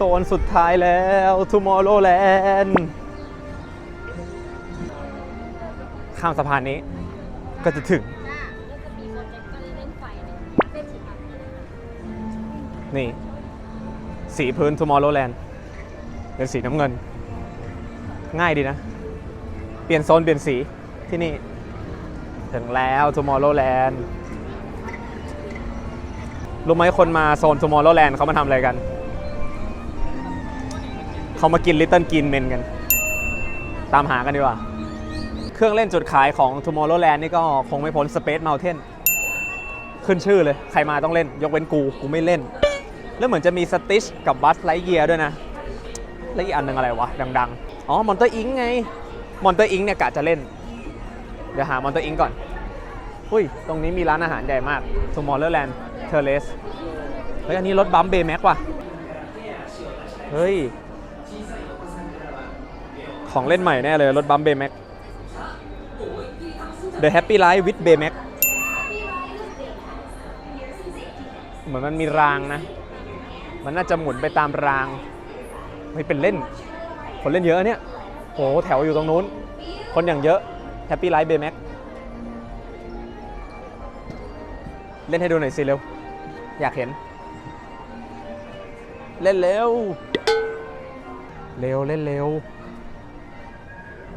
โซนสุดท้ายแล้ว Tomorrowland ข้ามสะพานนี้ก็จะถึงนี่สีฟ้านี่ สีพื้น Tomorrowland เป็นสีน้ำเงิน ง่ายดีนะ เปลี่ยนโซนเปลี่ยนสีที่นี่ ถึงแล้ว Tomorrowland รู้ไหมคนมาโซน Tomorrowland เขามาทำอะไรกัน เขามากิน Little Green Men กัน ตามหากันดีกว่า เครื่องเล่นจุดขายของ Tomorrowland นี่ก็คงไม่พ้น Space Mountain ขึ้นชื่อเลย ใครมาต้องเล่น ยกเว้นกู กูไม่เล่น แล้วเหมือนจะมีสติชกับบัสไลเยียด้วยนะ แล้วอีกอันหนึงอะไรวะ ดัง ๆ อ๋อ มอนเตอร์อิงไง มอนเตอร์อิงเนี่ยกะจะเล่น เดี๋ยวหามอนเตอร์อิงก่อน อุ้ย ตรงนี้มีร้านอาหารใหญ่มาก Tomorrowland Terrace เฮ้ย อันนี้รถบัมเบย์แม็กว่ะ เฮ้ย ของเล่นใหม่แน่เลย รถบัมเบย์แม็ก The Happy Life with Baymax เหมือนมันมีรางนะ มันน่าจะหมุนไปตามรางไม่เป็นเล่น คนเล่นเยอะเนี่ยโหแถวอยู่ตรงนู้น คนอย่างเยอะ Happy Life Baymax เล่นให้ดูหน่อยสิเร็ว อยากเห็น เล่นเร็ว เร็วเล่นเร็ว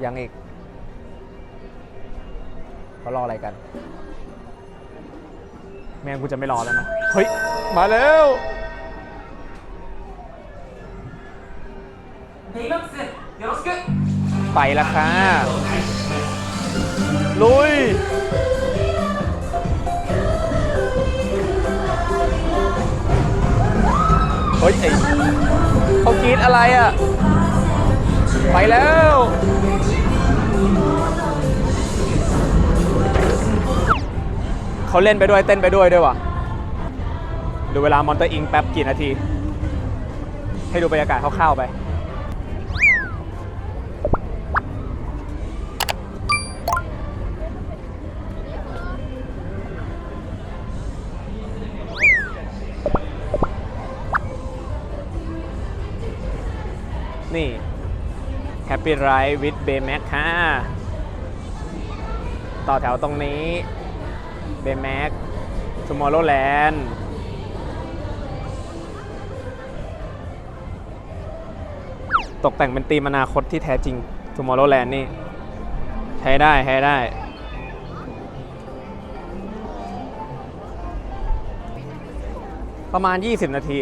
ยังอีกเขารออะไรกัน แม่งกูจะไม่รอแล้วนะ เฮ้ย มาแล้วไปแล้วค่ะ ลุยเฮ้ยไอเขากรีดอะไรอะ ไปแล้วเขาเล่นไปด้วยเต้นไปด้วยด้วยว่ะดูเวลามอนเตอร์อิงแป๊บกี่นาที ให้ดูบรรยากาศคร่าวๆไป Happy Ride with Baymax ค่ะ ต่อแถวตรงนี้ Baymax Tomorrowland ตกแต่งเป็นธีมอนาคตที่แท้จริง Tomorrowland นี่ ใช้ได้ใช้ได้ประมาณ 20 นาที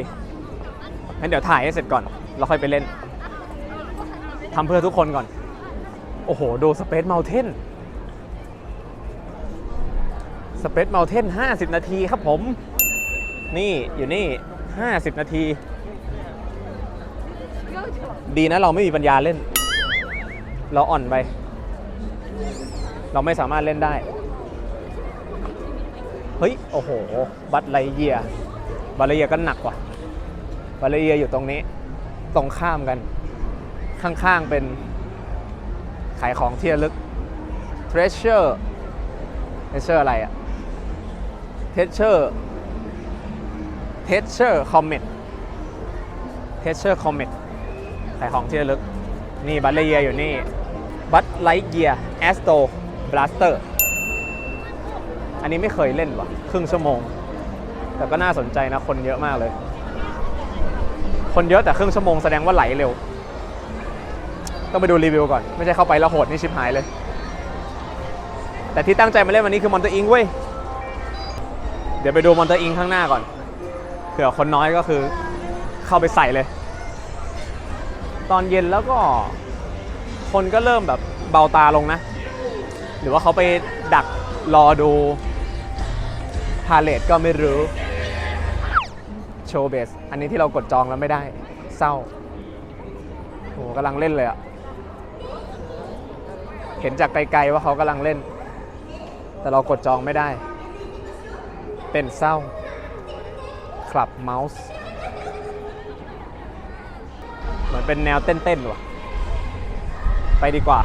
งั้นเดี๋ยวถ่ายให้เสร็จก่อน แล้วค่อยไปเล่นำเพื่อทุกคนก่อน โอ้โห ดู Space Mountain Space Mountain 50 นาทีครับผม นี่อยู่นี่ 50 นาที ดีนะเราไม่มีปัญญาเล่น เราอ่อนไป เราไม่สามารถเล่นได้ เฮ้ย โอ้โห บัตไลเยียบัตไลเยียก็หนักกว่ะบัตไลเยียอยู่ตรงนี้ ตรงข้ามกัน ข้างๆเป็นขายของที่ระลึก treasure treasure อะไรอะ treasure treasure comet treasure comet ขายของที่ระลึก นี่บัตเลเยียอยู่นี่บัตไลท์เยียแอสโตบลัสเตอร์อันนี้ไม่เคยเล่นว่ะ ครึ่งชั่วโมง แต่ก็น่าสนใจนะ คนเยอะมากเลย คนเยอะแต่ครึ่งชั่วโมงแสดงว่าไหลเร็ว ต้องไปดูรีวิวก่อน ไม่ใช่เข้าไปแล้วโหดนี่ชิบหายเลย แต่ที่ตั้งใจมาเล่นวันนี้คือมอนเตอร์อิงเว้ย เดี๋ยวไปดูมอนเตอร์อิงข้างหน้าก่อนเผื่อคนน้อยก็คือเข้าไปใส่เลย ตอนเย็นแล้วก็คนก็เริ่มแบบเบาตาลงนะ หรือว่าเขาไปดักรอดูพาเลทก็ไม่รู้โชว์เบส อันนี้ที่เรากดจองแล้วไม่ได้ เศร้าโหกำลังเล่นเลยอะ เห็นจากไกลๆว่าเขากำลังเล่น แต่เรากดจองไม่ได้ เป็นเศร้าคลับเมาส์เหมือนเป็นแนวเต้นๆว่ะ ไปดีกว่า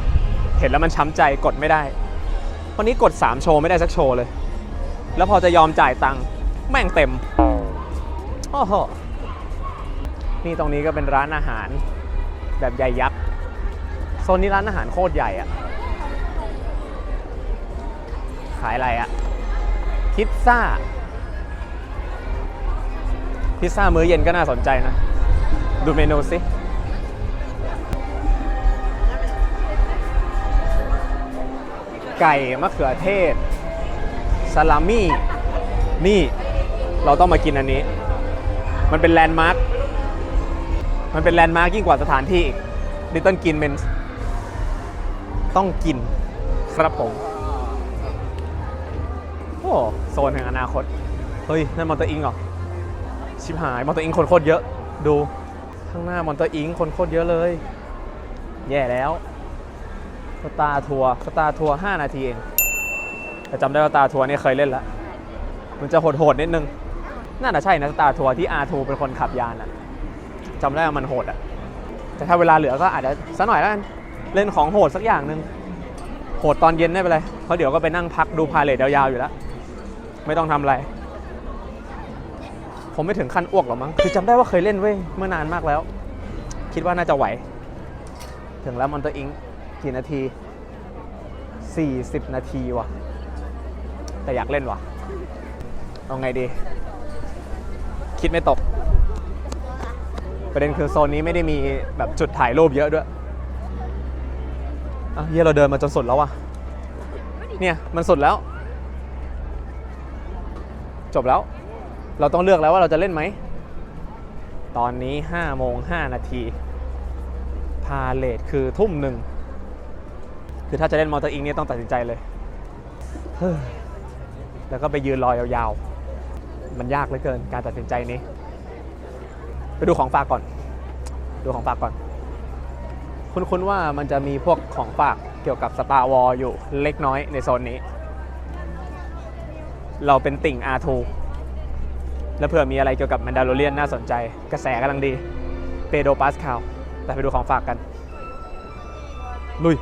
เห็นแล้วมันช้ำใจกดไม่ได้ วันนี้กด 3 โชว์ไม่ได้สักโชว์เลย แล้วพอจะยอมจ่ายตังค์แม่งเต็มโอ้โหนี่ตรงนี้ก็เป็นร้านอาหารแบบใหญ่ยักษ์ โซนนี้ร้านอาหารโคตรใหญ่อะายอะไรอะพิซซ่า พิซซ่ามื้อเย็นก็น่าสนใจนะ ดูเมนูสิไก่มะเขือเทศซาลามี่ นี่เราต้องมากินอันนี้ มันเป็นแลนด์มาร์ค มันเป็นแลนด์มาร์คยิ่งกว่าสถานที่ลิตเติ้ลกินเมนต้องกินครับผม โอ้โซนแห่งอนาคต เฮ้ย นั่นมอนเตอร์อิงเหรอ ชิบหายมอนเตอร์อิงคนโคตรเยอะ ดู ข้างหน้ามอนเตอร์อิงคนโคตรเยอะเลย แย่แล้วสตาทัวร์สตาทัวร์5นาทีเอง แต่จำได้ว่าตาทัวร์นี่เคยเล่นแล้วมันจะโหดๆนิดนึง น่าจะใช่นะสตาทัวร์ที่ R2 เป็นคนขับยานอะจำได้ว่ามันโหดอะแต่ถ้าเวลาเหลือก็อาจจะสักหน่อยแล้วกัน เล่นของโหดสักอย่างหนึ่งโหดตอนเย็นไม่เป็นไรเพราะเดี๋ยวก็ไปนั่งพักดูพาเลทยาวๆอยู่แล้ว ไม่ต้องทำอะไร ผมไม่ถึงขั้นอ้วกหรอกมั้ง คือจำได้ว่าเคยเล่นเว้ย เมื่อนานมากแล้ว คิดว่าน่าจะไหว ถึงแล้วมอนเตอร์อิงกี่นาที 40 นาทีว่ะ แต่อยากเล่นว่ะ เอาไงดี คิดไม่ตก ประเด็นคือโซนนี้ไม่ได้มีแบบจุดถ่ายรูปเยอะด้วยอะเฮียเราเดินมาจนสุดแล้วว่ะ เนี่ย มันสุดแล้ว จบแล้ว เราต้องเลือกแล้วว่าเราจะเล่นไหม ตอนนี้5โมง5นาที พาเลทคือทุ่มหนึ่ง คือถ้าจะเล่นมอเตอร์อิงเนี่ยต้องตัดสินใจเลยเฮ้แล้วก็ไปยืนรอยาวๆ มันยากเหลือเกินการตัดสินใจนี้ ไปดูของฝากก่อน ดูของฝากก่อน คุ้นๆว่ามันจะมีพวกของฝากเกี่ยวกับ Star Wars อยู่เล็กน้อยในโซนนี้ เราเป็นติ่ง R2 แล้วเผื่อมีอะไรเกี่ยวกับแมนดาโลเรียนน่าสนใจ กระแสกำลังดี เปโดปาสคาลแต่ไปดูของฝากกัน ลุย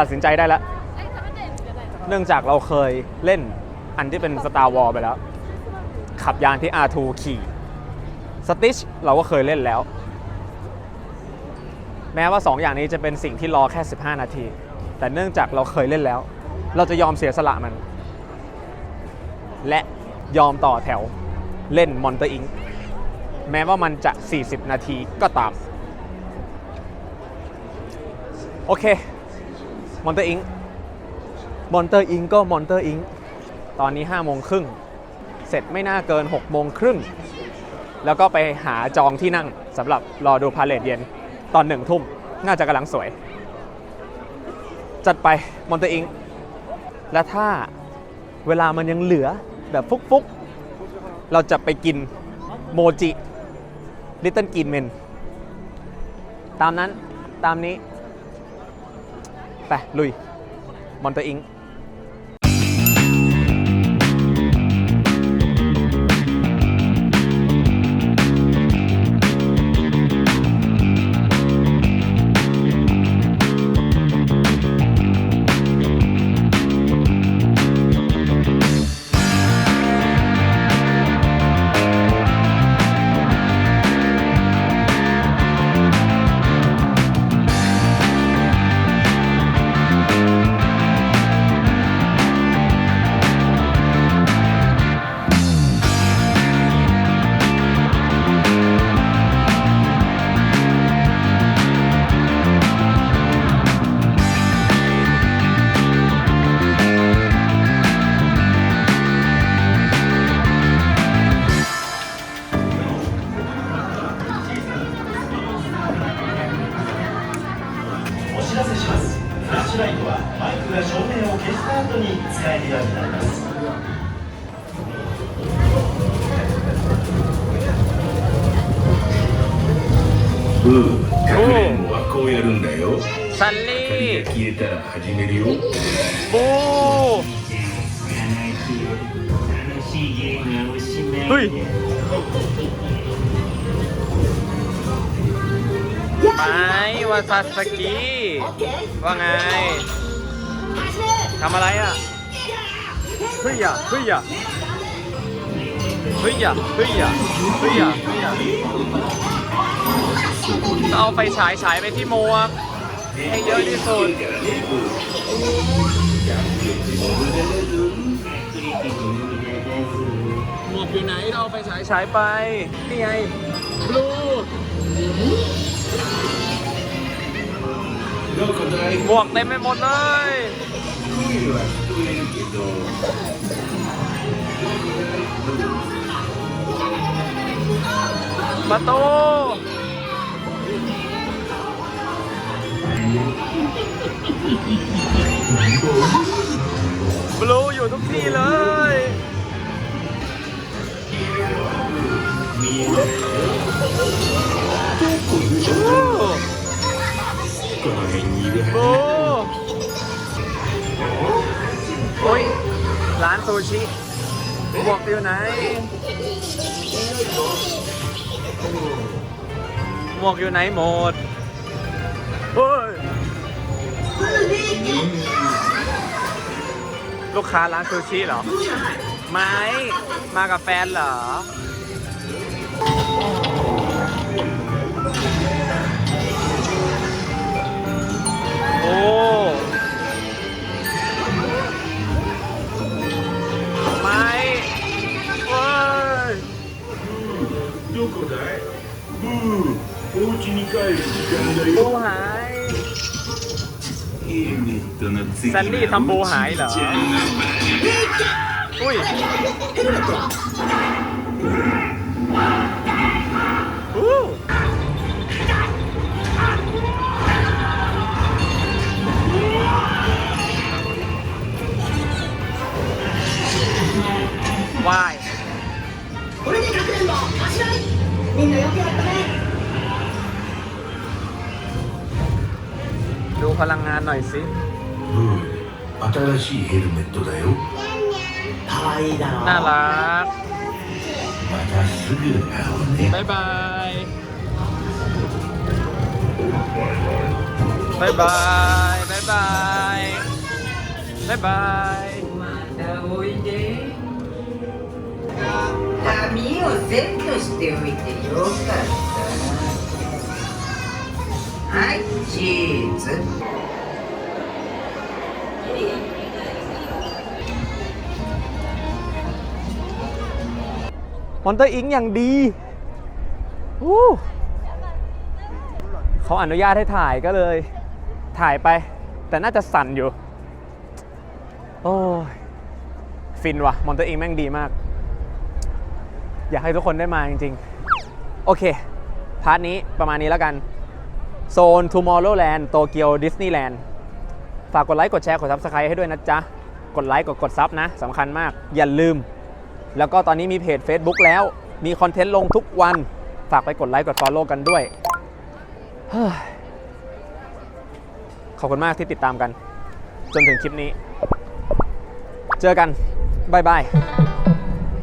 ตัดสินใจได้แล้ว เนื่องจากเราเคยเล่นอันที่เป็น Star War ไปแล้ว ขับยานที่ R2 ขี่ Stitch เราก็เคยเล่นแล้ว แม้ว่า 2 อย่างนี้จะเป็นสิ่งที่รอแค่ 15 นาที แต่เนื่องจากเราเคยเล่นแล้ว เราจะยอมเสียสละมัน และยอมต่อแถวเล่น Monster Inc แม้ว่ามันจะ 40 นาทีก็ตาม โอเค มอนเตอร์อิงมอนเตอร์อิงก็มอนเตอร์อิงตอนนี้5โมงครึ่งเสร็จไม่น่าเกิน6โมงครึ่งแล้วก็ไปหาจองที่นั่งสำหรับรอดูพาเลทเย็นตอนหนึ่งทุ่มน่าจะกำลังสวย จัดไปมอนเตอร์อิงและถ้าเวลามันยังเหลือแบบฟุกๆ เราจะไปกินโมจิลิตเติ้ลกินเมนตามนั้นตามนี้ ไปลุยมอนเตอร์อิง 消えたら始めるよ บูเฮ้ยไปวาซาสกิว่าไงทำอะไรอ่ะเฮ้ยอ่ะเฮ้ยอ่ะเฮ้ยอ่ะเฮ้ยอ่ะเฮ้ยอ่ะเฮ้ยอ่ะเอาไฟฉายฉายไปที่หมวก ให้เยอะที่สุหมวกอยู่ไหนเราไปสายสายไป นี่ไงบลูหมวกเต็มไปหมดเลยประตู บลูอยู่ทุกที่เลยโอ้โหโอ้ย ร้านซูชิบอกอยู่ไหนหมวกอยู่ไหนหมดโอ้ย ลูกค้าร้านซูชิเหรอ ไม่ มากับแฟนเหรอ โอ้ ไม่เว้ย どこだいブーお家に帰る時間だ บู よ หาย ヘルメットの次 ซันนี่ทำโบหายเหรอ อุ้ย วายดูพลังงานหน่อยสิ 新しいヘルメットだよ。いだろなら。またすぐ会おうね。バイバイ。バイバイ。バイバイ。バイバイ。またおいで。髪をしておいてよかった。はいチーズ。 มอนเตอร์อิงอย่างดีอู้เขาอนุญาตให้ถ่ายก็เลย ถ่ายไป แต่น่าจะสั่นอยู่ โอ้ย ฟินว่ะ มอนเตอร์อิงแม่งดีมาก อยากให้ทุกคนได้มาจริง ๆ โอเค พาร์ทนี้ประมาณนี้แล้วกัน โซน Tomorrowland โตเกียวดิสนีย์แลนด์ ฝากกดไลค์กดแชร์กดซับสไครต์ให้ด้วยนะจ๊ะ กดไลค์กดกดซับนะสำคัญมาก อย่าลืม แล้วก็ตอนนี้มีเพจ Facebook แล้วมีคอนเทนต์ลงทุกวัน ฝากไปกดไลค์กด Follow กันด้วยเฮ้ยขอบคุณมากที่ติดตามกัน จนถึงคลิปนี้ เจอกัน บ๊ายบาย